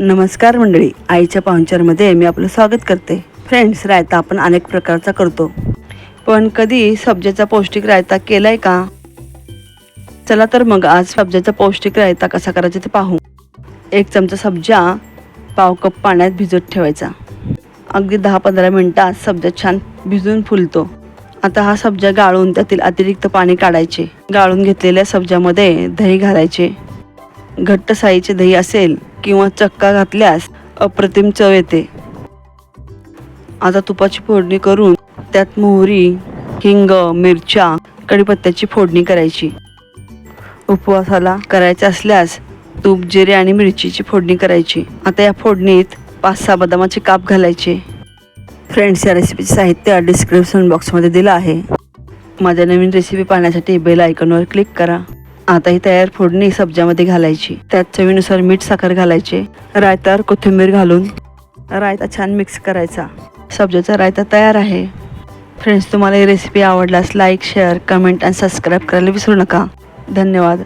नमस्कार मंडळी आईच्या पाहुणचारमध्ये मी आपलं स्वागत करते. फ्रेंड्स रायता आपण अनेक प्रकारचा करतो. पण कधी सब्जाचा पौष्टिक रायता केलाय का? चला तर मग आज सब्जाचा पौष्टिक रायता कसा करायचा ते पाहू. एक चमचा सब्जा पाव कप पाण्यात भिजत ठेवायचा. अगदी दहा पंधरा मिनटात सब्जा छान भिजून फुलतो. आता हा सब्जा गाळून त्यातील अतिरिक्त पाणी काढायचे. गाळून घेतलेल्या सब्जामध्ये दही घालायचे. घट्ट साईचे दही असेल किंवा चक्का घातल्यास अप्रतिम चव येते. आता तुपाची फोडणी करून त्यात मोहरी हिंग मिरच्या कढीपत्त्याची फोडणी करायची. उपवासाला करायचे असल्यास तूप जिरे आणि मिरचीची फोडणी करायची. आता या फोडणीत पाच सहा बदामाचे काप घालायचे. फ्रेंड्स या रेसिपीचे साहित्य डिस्क्रिप्शन बॉक्समध्ये दिलं आहे. माझ्या नवीन रेसिपी पाहण्यासाठी बेल आयकॉनवर क्लिक करा. आता ही तयार फोडणी सब्जामध्ये घालायची. त्यात चवीनुसार मीठ साखर घालायचे. रायतावर कोथिंबीर घालून रायता छान मिक्स करायचा. सब्जाचा रायता तयार आहे. फ्रेंड्स तुम्हाला ही रेसिपी आवडल्यास लाईक शेअर कमेंट आणि सबस्क्राईब करायला विसरू नका. धन्यवाद.